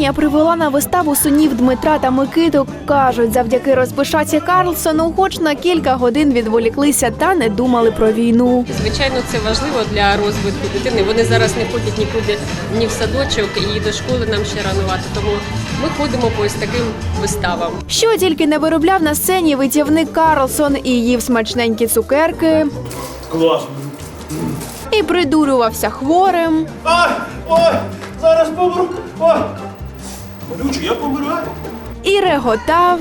Ксенія привела на виставу синів Дмитра та Микиту. Кажуть, завдяки розпишаці Карлсону, хоч на кілька годин відволіклися та не думали про війну. Звичайно, це важливо для розвитку дитини. Вони зараз не ходять нікуди ні в садочок, і до школи нам ще ранувати. Тому ми ходимо по ось таким виставам. Що тільки не виробляв на сцені витівник Карлсон і їв смачненькі цукерки, Клас. і придурювався хворим, Ай! Ой! Помру! Ой! Болюче, я помираю. і реготав,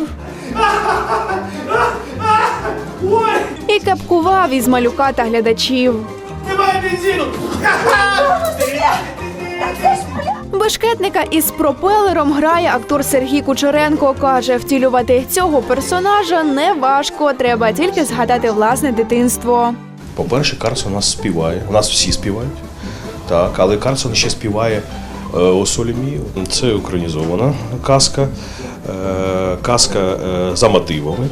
Ой! і капкував із малюка та глядачів. Немає бензину! Бешкетника із пропелером грає актор Сергій Кучеренко. Каже, втілювати цього персонажа не важко, треба тільки згадати власне дитинство. По-перше, Карсон у нас співає. У нас всі співають. Так, але Карсон ще співає е, «О. Це українізована казка, е, казка е, за мотивами.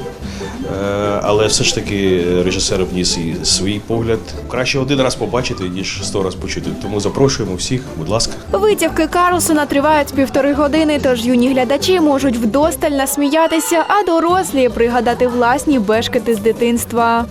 Е, але все ж таки режисер вніс і свій погляд. Краще один раз побачити, ніж сто раз почути. Тому запрошуємо всіх, будь ласка. Витівки Карлсона тривають півтори години, тож юні глядачі можуть вдосталь насміятися, а дорослі пригадати власні бешкети з дитинства.